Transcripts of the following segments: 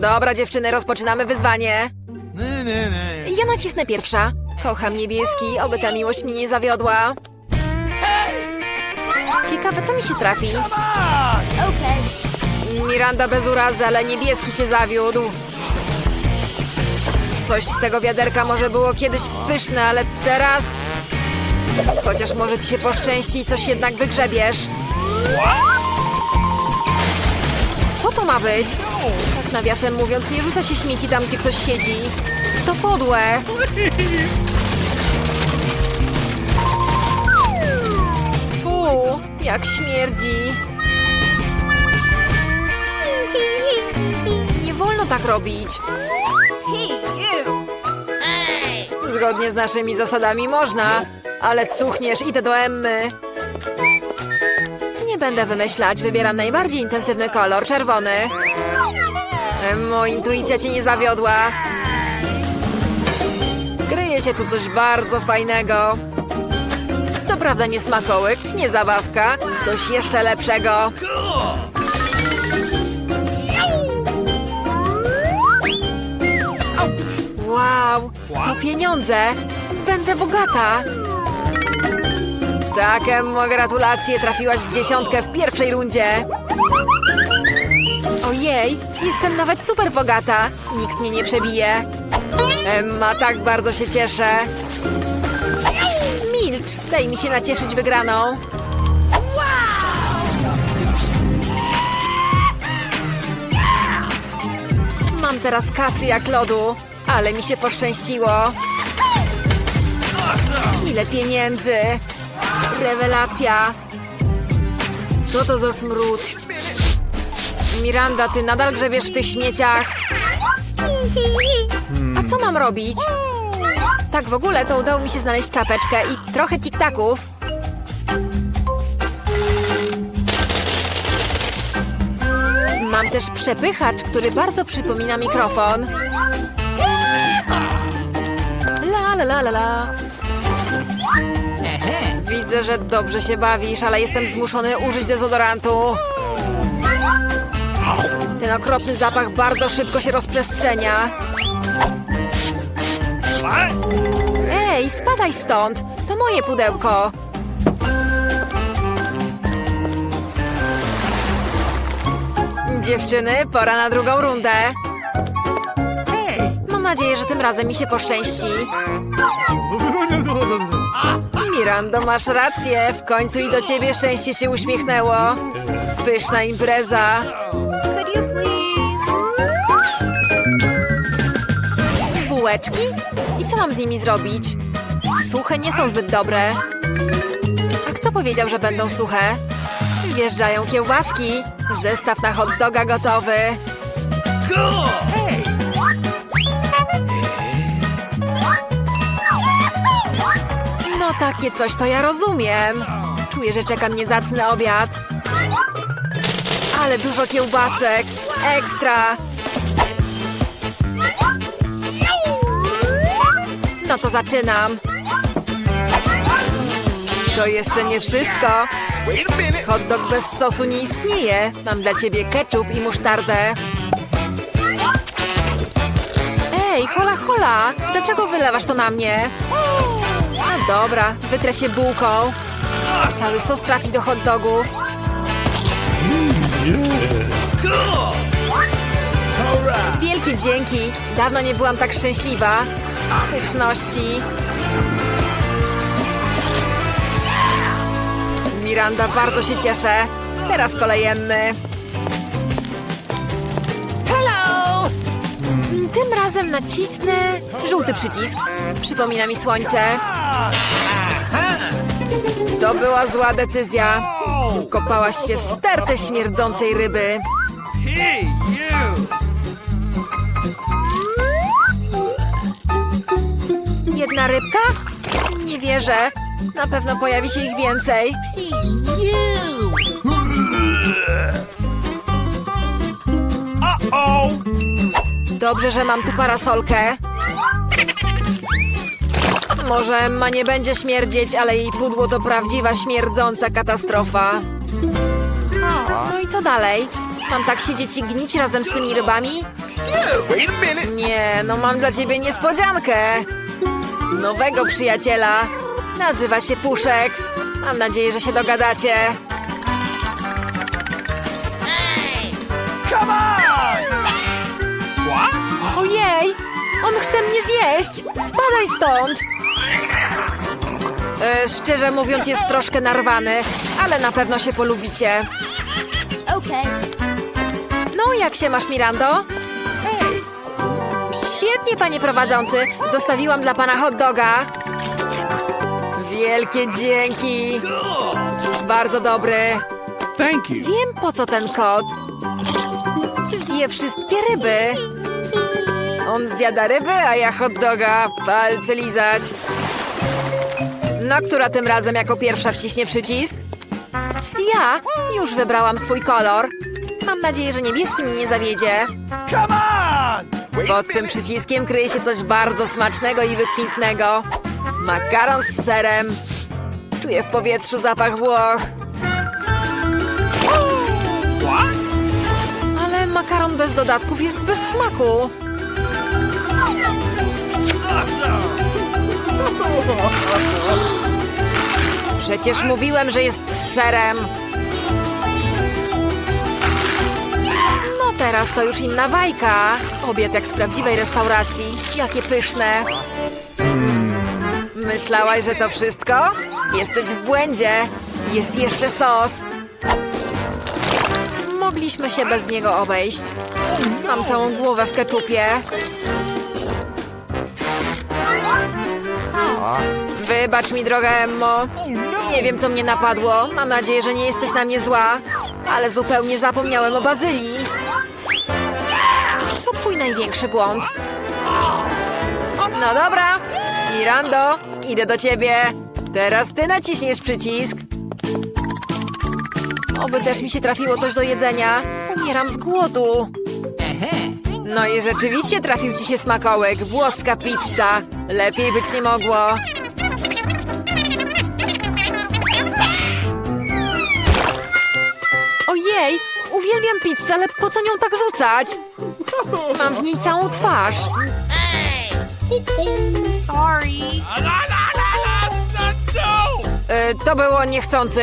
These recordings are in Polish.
Dobra, dziewczyny, rozpoczynamy wyzwanie. Nie, nie, nie. Ja nacisnę pierwsza. Kocham niebieski, oby ta miłość mnie nie zawiodła. Ciekawe, co mi się trafi. Miranda bez urazy, ale niebieski cię zawiódł. Coś z tego wiaderka może było kiedyś pyszne, ale teraz... Chociaż może ci się poszczęści i coś jednak wygrzebiesz. Co to ma być? Nawiasem mówiąc, nie rzuca się śmieci tam, gdzie ktoś siedzi. To podłe. Fu, jak śmierdzi. Nie wolno tak robić. Zgodnie z naszymi zasadami można, ale cuchniesz, idę do Emmy. Nie będę wymyślać, wybieram najbardziej intensywny kolor, czerwony. Emmo, intuicja cię nie zawiodła. Kryje się tu coś bardzo fajnego. Co prawda nie smakołyk, nie zabawka, coś jeszcze lepszego. Wow, to pieniądze. Będę bogata. Tak, Emmo, gratulacje, trafiłaś w dziesiątkę w pierwszej rundzie. Ojej, jestem nawet super bogata. Nikt mnie nie przebije. Emma, tak bardzo się cieszę. Milcz, daj mi się nacieszyć wygraną. Mam teraz kasy jak lodu, ale mi się poszczęściło. Ile pieniędzy! Rewelacja! Co to za smród? Miranda, ty nadal grzebiesz w tych śmieciach? A co mam robić? Tak w ogóle to udało mi się znaleźć czapeczkę i trochę tiktaków. Mam też przepychacz, który bardzo przypomina mikrofon. La la la la la. Widzę, że dobrze się bawisz, ale jestem zmuszony użyć dezodorantu. Ten okropny zapach bardzo szybko się rozprzestrzenia. Ej, spadaj stąd! To moje pudełko! Dziewczyny, pora na drugą rundę. Mam nadzieję, że tym razem mi się poszczęści. Mirando, masz rację. W końcu i do ciebie szczęście się uśmiechnęło. Pyszna impreza. Bułeczki? I co mam z nimi zrobić? Suche nie są zbyt dobre. A kto powiedział, że będą suche? Wjeżdżają kiełbaski. Zestaw na hot doga gotowy. No takie coś to ja rozumiem. Czuję, że czeka mnie zacny obiad. Ale dużo kiełbasek. Ekstra. No to zaczynam. To jeszcze nie wszystko. Hot dog bez sosu nie istnieje. Mam dla ciebie ketchup i musztardę. Ej, hola hola! Dlaczego wylewasz to na mnie? A dobra, wytrę się bułką. Cały sos trafi do hot dogów. Wielkie dzięki! Dawno nie byłam tak szczęśliwa. Pyszności. Miranda, bardzo się cieszę. Teraz kolejemy. Hello! Tym razem nacisnę żółty przycisk. Przypomina mi słońce. To była zła decyzja. Wkopałaś się w stertę śmierdzącej ryby. Hey, you. Rybka? Nie wierzę. Na pewno pojawi się ich więcej. Dobrze, że mam tu parasolkę. Może Emma nie będzie śmierdzieć, ale jej pudło to prawdziwa śmierdząca katastrofa. No i co dalej? Mam tak siedzieć i gnić razem z tymi rybami? Minute. Nie, no mam dla ciebie niespodziankę. Nowego przyjaciela. Nazywa się Puszek. Mam nadzieję, że się dogadacie. Come on! What? Ojej! On chce mnie zjeść! Spadaj stąd! E, szczerze mówiąc, jest troszkę narwany, ale na pewno się polubicie. Okay. No, jak się masz, Mirando? Świetnie, panie prowadzący. Zostawiłam dla pana hot doga. Wielkie dzięki. Bardzo dobry. Thank you. Wiem, po co ten kot. Zje wszystkie ryby. On zjada ryby, a ja hot doga. Palce lizać. No, która tym razem jako pierwsza wciśnie przycisk? Ja już wybrałam swój kolor. Mam nadzieję, że niebieski mnie nie zawiedzie. Come on! Pod tym przyciskiem kryje się coś bardzo smacznego i wykwintnego. Makaron z serem. Czuję w powietrzu zapach Włoch. Ale makaron bez dodatków jest bez smaku. Przecież mówiłem, że jest z serem. Teraz to już inna bajka. Obiad jak z prawdziwej restauracji. Jakie pyszne. Myślałaś, że to wszystko? Jesteś w błędzie. Jest jeszcze sos. Mogliśmy się bez niego obejść. Mam całą głowę w keczupie. Wybacz mi, droga Emmo. Nie wiem, co mnie napadło. Mam nadzieję, że nie jesteś na mnie zła. Ale zupełnie zapomniałem o bazylii. To twój największy błąd. No dobra. Mirando, idę do ciebie. Teraz ty naciśniesz przycisk. Oby też mi się trafiło coś do jedzenia. Umieram z głodu. No i rzeczywiście trafił ci się smakołek. Włoska pizza. Lepiej być nie mogło. Ojej, uwielbiam pizzę, ale po co nią tak rzucać? Mam w niej całą twarz. Sorry. E, to było niechcący.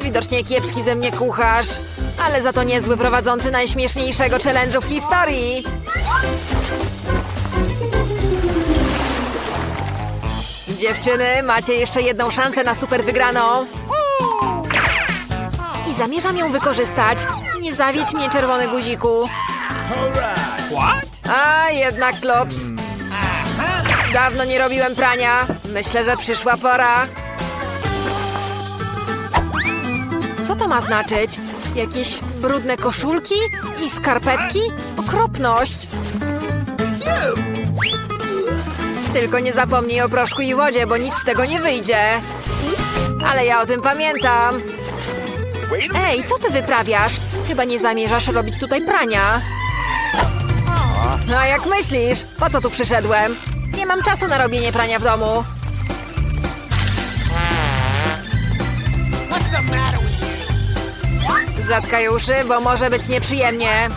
Widocznie kiepski ze mnie kucharz. Ale za to niezły prowadzący najśmieszniejszego challenge'u w historii. Dziewczyny, macie jeszcze jedną szansę na super wygraną. I zamierzam ją wykorzystać. Nie zawiedź mnie, czerwony guziku. Alright. What? A, jednak klops. Dawno nie robiłem prania. Myślę, że przyszła pora. Co to ma znaczyć? Jakieś brudne koszulki i skarpetki? Okropność! Tylko nie zapomnij o proszku i wodzie, bo nic z tego nie wyjdzie. Ale ja o tym pamiętam. Ej, co ty wyprawiasz? Chyba nie zamierzasz robić tutaj prania. A jak myślisz? Po co tu przyszedłem? Nie mam czasu na robienie prania w domu. Zatkaj uszy, bo może być nieprzyjemnie.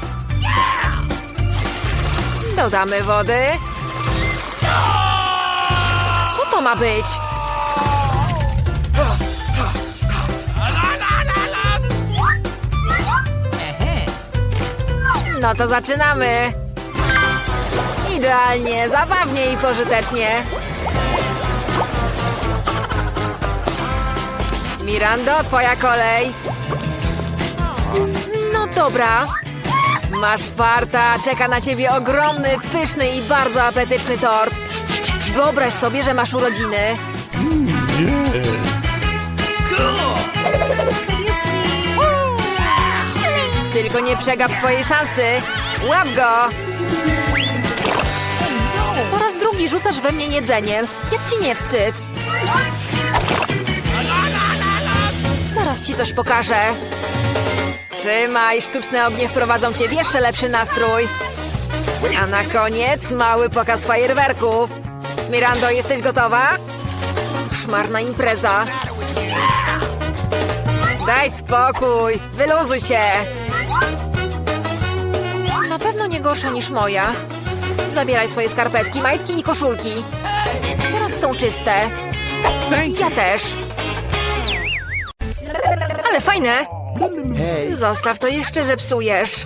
Dodamy wody. Co to ma być? No to zaczynamy. Idealnie, zabawnie i pożytecznie. Mirando, twoja kolej. No dobra. Masz farta, czeka na ciebie ogromny, pyszny i bardzo apetyczny tort. Wyobraź sobie, że masz urodziny. Cool. Tylko nie przegap swojej szansy. Łap go! Drugi rzucasz we mnie jedzeniem. Jak ci nie wstyd? Zaraz ci coś pokażę. Trzymaj, sztuczne ognie wprowadzą cię w jeszcze lepszy nastrój. A na koniec mały pokaz fajerwerków. Mirando, jesteś gotowa? Szmarna impreza. Daj spokój, wyluzuj się. pewno nie gorsza niż moja. Zabieraj swoje skarpetki, majtki i koszulki. Teraz są czyste. Ja też. Ale fajne. Zostaw to, jeszcze zepsujesz.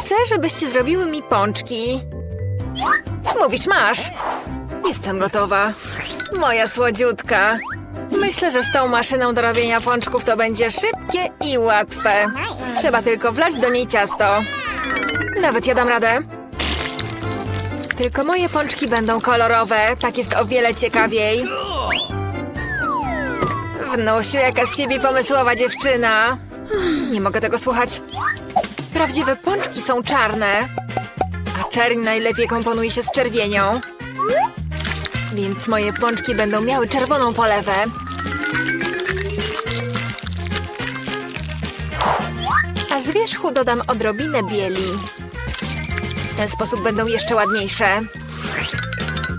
Chcę, żebyście zrobiły mi pączki. Mówisz, masz. Jestem gotowa. Moja słodziutka. Myślę, że z tą maszyną do robienia pączków to będzie szybkie i łatwe. Trzeba tylko wlać do niej ciasto. Nawet ja dam radę. Tylko moje pączki będą kolorowe, tak jest o wiele ciekawiej. Wnusiu, jaka z ciebie pomysłowa dziewczyna. Nie mogę tego słuchać. Prawdziwe pączki są czarne, a czerń najlepiej komponuje się z czerwienią. Więc moje pączki będą miały czerwoną polewę. A z wierzchu dodam odrobinę bieli. Ten sposób będą jeszcze ładniejsze.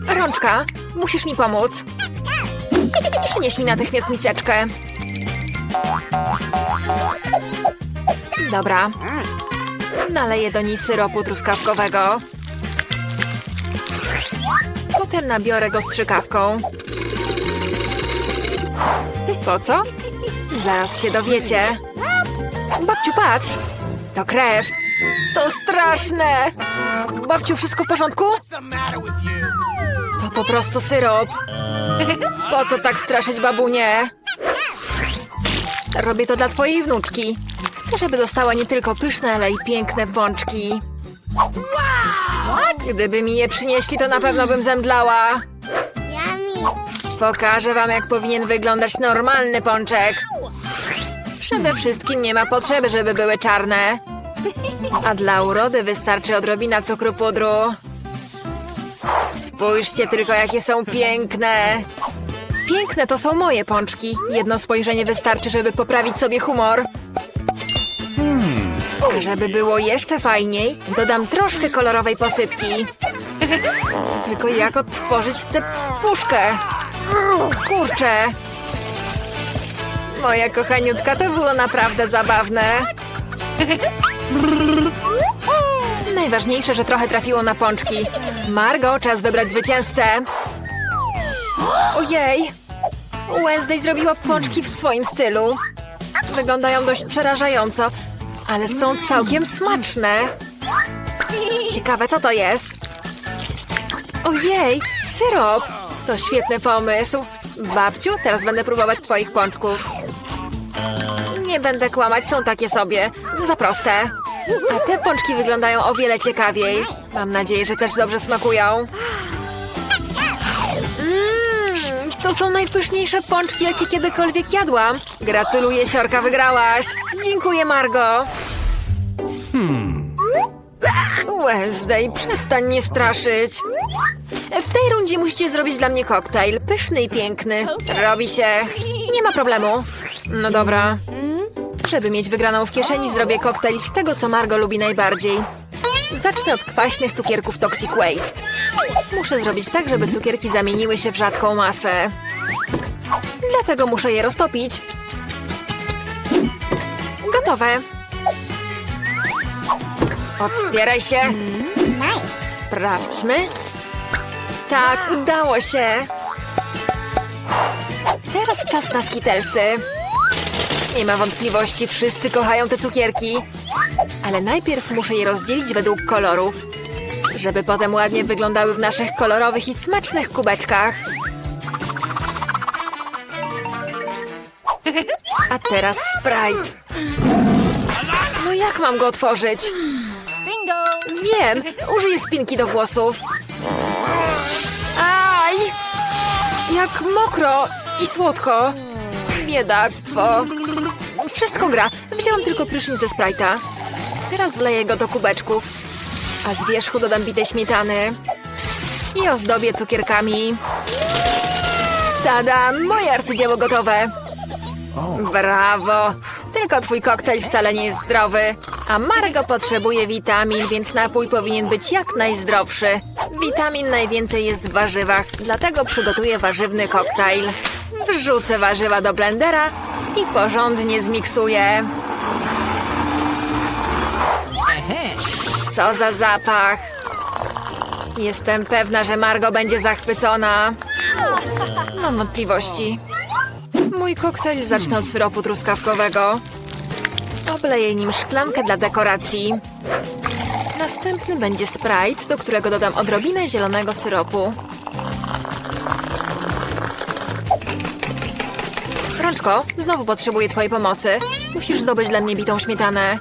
Rączka, musisz mi pomóc. Przynieś mi natychmiast miseczkę. Dobra. Naleję do niej syropu truskawkowego. Potem nabiorę go strzykawką. Po co? Zaraz się dowiecie. Babciu, patrz! To krew! To straszne! Babciu, wszystko w porządku? To po prostu syrop. Po co tak straszyć babunię? Robię to dla twojej wnuczki. Chcę, żeby dostała nie tylko pyszne, ale i piękne pączki. Gdyby mi je przynieśli, to na pewno bym zemdlała. Pokażę wam, jak powinien wyglądać normalny pączek. Przede wszystkim nie ma potrzeby, żeby były czarne. A dla urody wystarczy odrobina cukru pudru. Spójrzcie tylko, jakie są piękne. Piękne to są moje pączki. Jedno spojrzenie wystarczy, żeby poprawić sobie humor. A żeby było jeszcze fajniej, dodam troszkę kolorowej posypki. Tylko jak otworzyć tę puszkę? Kurczę! Moja kochaniutka, to było naprawdę zabawne. Najważniejsze, że trochę trafiło na pączki. Margo, czas wybrać zwycięzcę. Ojej! Wednesday zrobiła pączki w swoim stylu. Wyglądają dość przerażająco, ale są całkiem smaczne. Ciekawe, co to jest? Ojej, syrop! To świetny pomysł. Babciu, teraz będę próbować twoich pączków. Nie będę kłamać, są takie sobie. Za proste. A te pączki wyglądają o wiele ciekawiej. Mam nadzieję, że też dobrze smakują. Mmm, to są najpyszniejsze pączki, jakie kiedykolwiek jadłam. Gratuluję, Siorka, wygrałaś. Dziękuję, Margo. Wednesday, przestań mnie straszyć. W tej rundzie musicie zrobić dla mnie koktajl. Pyszny i piękny. Robi się. Nie ma problemu. No dobra. Żeby mieć wygraną w kieszeni, zrobię koktajl z tego, co Margo lubi najbardziej. Zacznę od kwaśnych cukierków Toxic Waste. Muszę zrobić tak, żeby cukierki zamieniły się w rzadką masę. Dlatego muszę je roztopić. Gotowe. Otwieraj się. Sprawdźmy. Tak, udało się. Teraz czas na skitelsy. Nie ma wątpliwości, wszyscy kochają te cukierki. Ale najpierw muszę je rozdzielić według kolorów, żeby potem ładnie wyglądały w naszych kolorowych i smacznych kubeczkach. A teraz Sprite. No jak mam go otworzyć? Bingo. Wiem, użyję spinki do włosów. Aj! Jak mokro i słodko. Biedactwo. Wszystko gra. Wzięłam tylko prysznic ze Sprite'a. Teraz wleję go do kubeczków. A z wierzchu dodam bitej śmietany. I ozdobię cukierkami. Tada! Moje arcydzieło gotowe. Brawo! Tylko twój koktajl wcale nie jest zdrowy. A Margo potrzebuje witamin, więc napój powinien być jak najzdrowszy. Witamin najwięcej jest w warzywach, dlatego przygotuję warzywny koktajl. Wrzucę warzywa do blendera i porządnie zmiksuję. Co za zapach! Jestem pewna, że Margo będzie zachwycona. Mam wątpliwości. Mój koktajl zacznę od syropu truskawkowego. Obleję nim szklankę dla dekoracji. Następny będzie Sprite, do którego dodam odrobinę zielonego syropu. Znowu potrzebuję twojej pomocy. Musisz zdobyć dla mnie bitą śmietanę.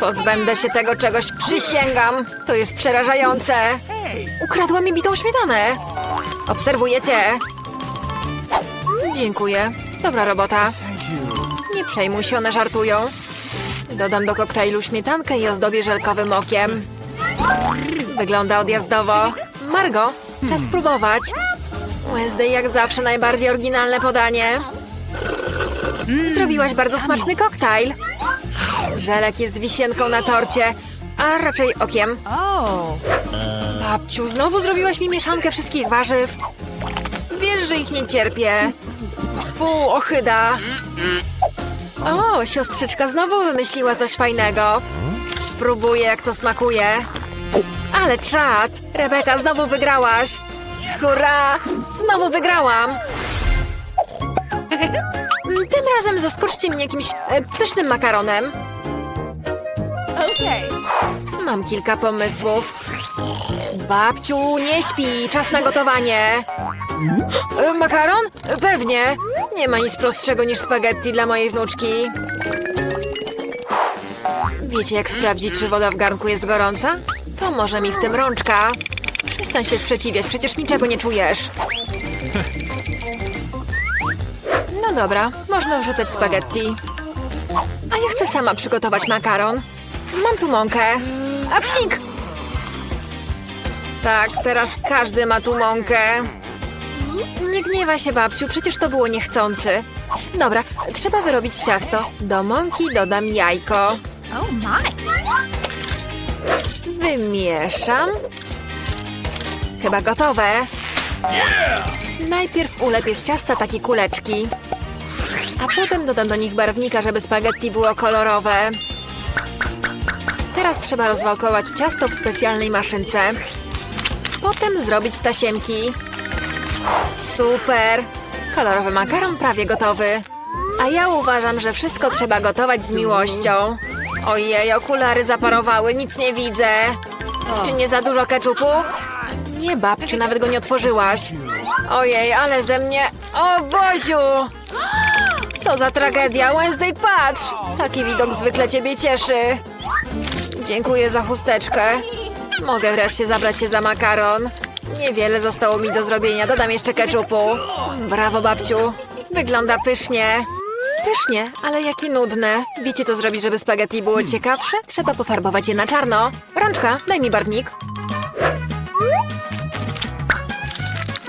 Pozbędę się tego czegoś, przysięgam. To jest przerażające. Ukradła mi bitą śmietanę. Obserwujecie. Dziękuję. Dobra robota. Nie przejmuj się, one żartują. Dodam do koktajlu śmietankę i ozdobię żelkowym okiem. Wygląda odjazdowo. Margo, czas spróbować. Wednesday jak zawsze najbardziej oryginalne podanie. Zrobiłaś bardzo smaczny koktajl. Żelek jest wisienką na torcie, a raczej okiem. Babciu, znowu zrobiłaś mi mieszankę wszystkich warzyw. Wiesz, że ich nie cierpię. Fu, ochyda. O, siostrzyczka znowu wymyśliła coś fajnego. Spróbuję, jak to smakuje. Ale czad! Rebeka, znowu wygrałaś! Hurra! Znowu wygrałam! Tym razem zaskoczcie mnie jakimś e, pysznym makaronem. Okay. Mam kilka pomysłów. Babciu, nie śpi, czas na gotowanie. E, Makaron? Pewnie. Nie ma nic prostszego niż spaghetti dla mojej wnuczki. Wiecie, jak sprawdzić, czy woda w garnku jest gorąca? Pomoże mi w tym rączka. Przestań się sprzeciwiać, przecież niczego nie czujesz. No dobra, można wrzucać spaghetti. A ja chcę sama przygotować makaron. Mam tu mąkę. A psik! Tak, teraz każdy ma tu mąkę. Nie gniewa się, babciu, przecież to było niechcący. Dobra, trzeba wyrobić ciasto. Do mąki dodam jajko. Oh. Wymieszam. Chyba gotowe. Najpierw ulepię z ciasta takie kuleczki. A potem dodam do nich barwnika, żeby spaghetti było kolorowe. Teraz trzeba rozwałkować ciasto w specjalnej maszynce. Potem zrobić tasiemki. Super! Kolorowy makaron prawie gotowy. A ja uważam, że wszystko trzeba gotować z miłością. Ojej, okulary zaparowały, nic nie widzę. Czy nie za dużo keczupu? Nie, babciu, nawet go nie otworzyłaś. Ojej, ale ze mnie... O, Boziu! Co za tragedia, Wednesday, patrz! Taki widok zwykle ciebie cieszy. Dziękuję za chusteczkę. Mogę wreszcie zabrać się za makaron. Niewiele zostało mi do zrobienia, dodam jeszcze keczupu. Brawo, babciu. Wygląda pysznie. Pysznie, ale jakie nudne. Wiecie, co zrobić, żeby spaghetti było ciekawsze? Trzeba pofarbować je na czarno. Rączka, daj mi barwnik.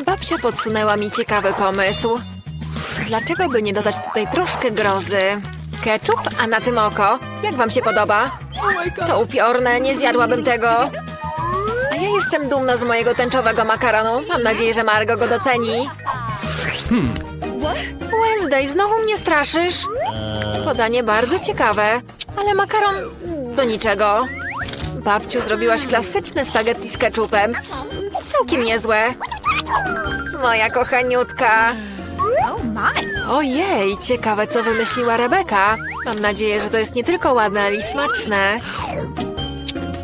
Babcia podsunęła mi ciekawy pomysł. Dlaczego by nie dodać tutaj troszkę grozy? Ketchup, a na tym oko. Jak wam się podoba? To upiorne, nie zjadłabym tego. A ja jestem dumna z mojego tęczowego makaronu. Mam nadzieję, że Margo go doceni. Wednesday, znowu mnie straszysz? Podanie bardzo ciekawe, ale makaron do niczego. Babciu, zrobiłaś klasyczne spaghetti z ketchupem. Całkiem niezłe. Moja kochaniutka. Ojej, ciekawe co wymyśliła Rebeka. Mam nadzieję, że to jest nie tylko ładne, ale i smaczne.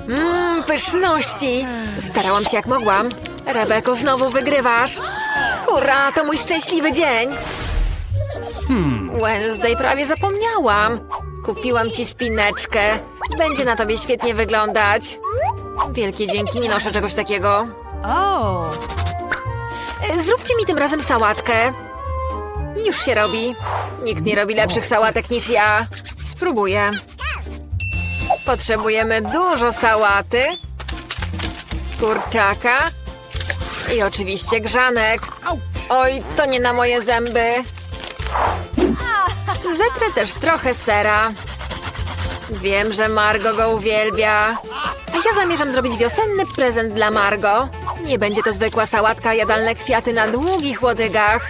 Mmm, pyszności. Starałam się jak mogłam. Rebeko, znowu wygrywasz. Hurra, to mój szczęśliwy dzień. Wednesday, prawie zapomniałam. Kupiłam ci spineczkę. Będzie na tobie świetnie wyglądać. Wielkie dzięki, nie noszę czegoś takiego. Oh. Zróbcie mi tym razem sałatkę. Już się robi. Nikt nie robi lepszych sałatek niż ja. Spróbuję. Potrzebujemy dużo sałaty, kurczaka i oczywiście grzanek. Oj, to nie na moje zęby. Zetrę też trochę sera. Wiem, że Margo go uwielbia. A ja zamierzam zrobić wiosenny prezent dla Margo. Nie będzie to zwykła sałatka, jadalne kwiaty na długich łodygach.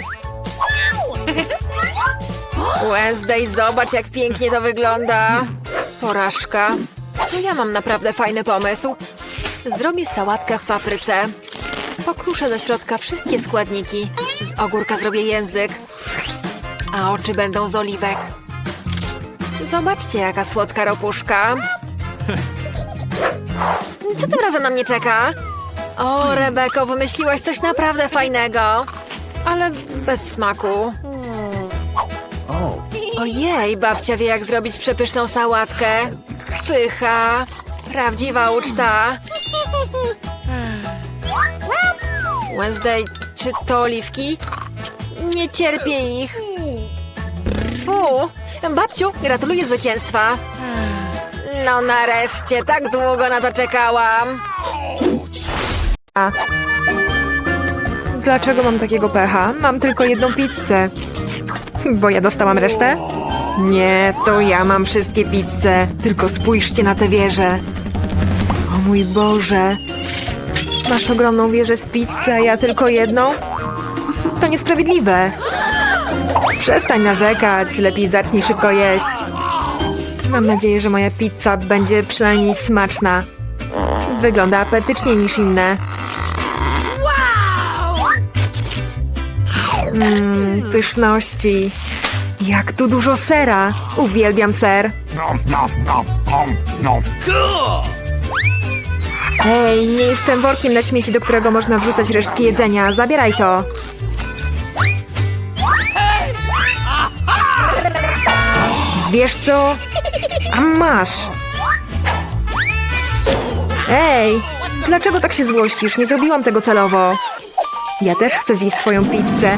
Wednesday, zobacz jak pięknie to wygląda. Porażka. To ja mam naprawdę fajny pomysł. Zrobię sałatkę w papryce. Pokruszę do środka wszystkie składniki. Z ogórka zrobię język. A oczy będą z oliwek. Zobaczcie, jaka słodka ropuszka. Co tym razem na mnie czeka? O, Rebeko, wymyśliłaś coś naprawdę fajnego. Ale bez smaku. Ojej, babcia wie, jak zrobić przepyszną sałatkę. Pycha. Prawdziwa uczta. Wednesday, czy to oliwki? Nie cierpię ich. Fu. Babciu, gratuluję zwycięstwa. No nareszcie, tak długo na to czekałam. A. Dlaczego mam takiego pecha? Mam tylko jedną pizzę. Bo ja dostałam resztę? Nie, to ja mam wszystkie pizze. Tylko spójrzcie na tę wieżę. O mój Boże. Masz ogromną wieżę z pizzy, a ja tylko jedną? To niesprawiedliwe. Przestań narzekać, lepiej zacznij szybko jeść. Mam nadzieję, że moja pizza będzie przynajmniej smaczna. Wygląda apetycznie niż inne. Mmm, pyszności. Jak tu dużo sera. Uwielbiam ser. Hej, nie jestem workiem na śmieci, do którego można wrzucać resztki jedzenia. Zabieraj to. Wiesz co? A masz. Ej, dlaczego tak się złościsz? Nie zrobiłam tego celowo. Ja też chcę zjeść swoją pizzę.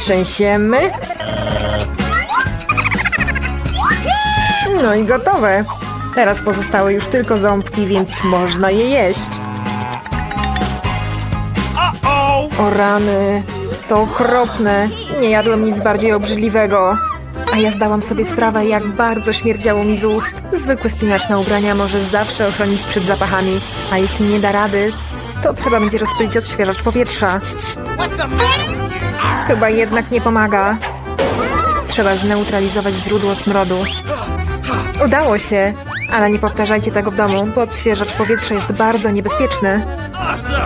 Potrzęsiemy. No i gotowe. Teraz pozostały już tylko ząbki. więc można je jeść. O rany, to okropne. Nie jadłem nic bardziej obrzydliwego. A ja zdałam sobie sprawę, jak bardzo śmierdziało mi z ust. Zwykłe spinaczne ubrania może zawsze ochronić przed zapachami, a jeśli nie da rady, to trzeba będzie rozpylić odświeżacz powietrza. Chyba jednak nie pomaga. Trzeba zneutralizować źródło smrodu. Udało się, ale nie powtarzajcie tego w domu, bo odświeżacz powietrza jest bardzo niebezpieczny.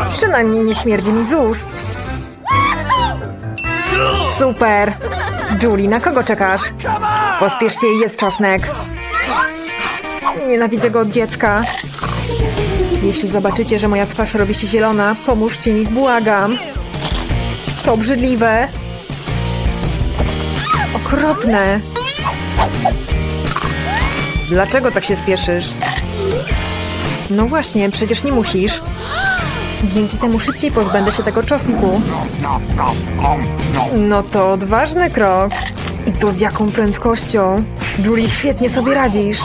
Przynajmniej nie śmierdzi mi z ust. Super! Julie, na kogo czekasz? Pospiesz się jest czosnek. Nienawidzę go od dziecka. Jeśli zobaczycie, że moja twarz robi się zielona, pomóżcie mi, błagam. To obrzydliwe. Okropne. Dlaczego tak się spieszysz? No właśnie, przecież nie musisz. Dzięki temu szybciej pozbędę się tego czosnku. No to odważny krok. I to z jaką prędkością? Julie, świetnie sobie radzisz.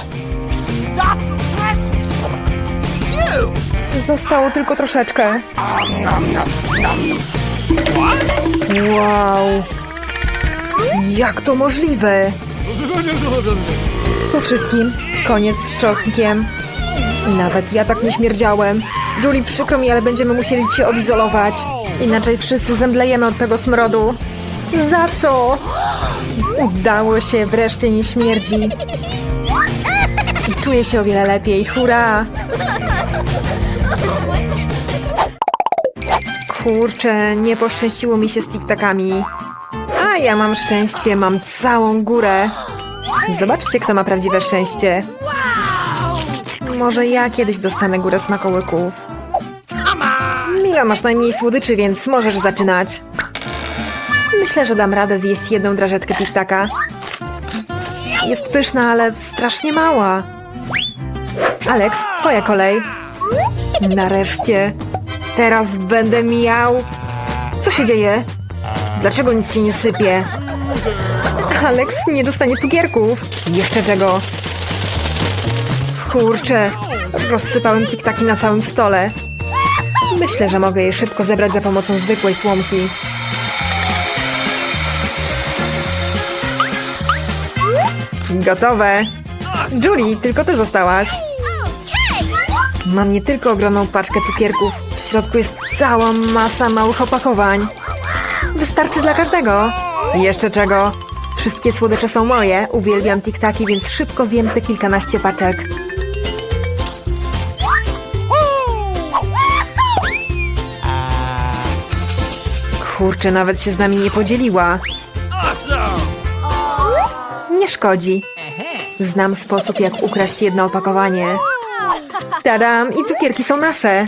Zostało tylko troszeczkę. Wow. Jak to możliwe? Po wszystkim, koniec z czosnkiem. Nawet ja tak nie śmierdziałem. Julie, przykro mi, ale będziemy musieli cię odizolować. Inaczej wszyscy zemdlejemy od tego smrodu. Za co? Udało się, wreszcie nie śmierdzi. I czuję się o wiele lepiej, hurra! Kurczę, nie poszczęściło mi się z tiktakami. A ja mam szczęście, mam całą górę. Zobaczcie, kto ma prawdziwe szczęście. Może ja kiedyś dostanę górę smakołyków. Mila, masz najmniej słodyczy, więc możesz zaczynać. Myślę, że dam radę zjeść jedną drażetkę tiktaka. Jest pyszna, ale strasznie mała. Alex, twoja kolej. Nareszcie. Teraz będę miał... Co się dzieje? Dlaczego nic się nie sypie? Alex nie dostanie cukierków. Jeszcze czego? Kurczę, rozsypałem tiktaki na całym stole. Myślę, że mogę je szybko zebrać za pomocą zwykłej słomki. Gotowe. Julie, tylko ty zostałaś. Mam nie tylko ogromną paczkę cukierków. Środku jest cała masa małych opakowań. Wystarczy dla każdego. Jeszcze czego? Wszystkie słodycze są moje. Uwielbiam tiktaki, więc szybko zjem te kilkanaście paczek. Kurczę, nawet się z nami nie podzieliła. Nie szkodzi. Znam sposób, jak ukraść jedno opakowanie. Tadam! I cukierki są nasze.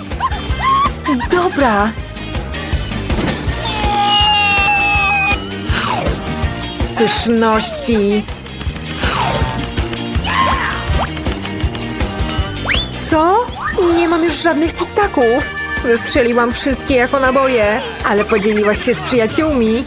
Dobra. Pyszności. Co? Nie mam już żadnych tiktaków. Wystrzeliłam wszystkie jako naboje, ale podzieliłaś się z przyjaciółmi.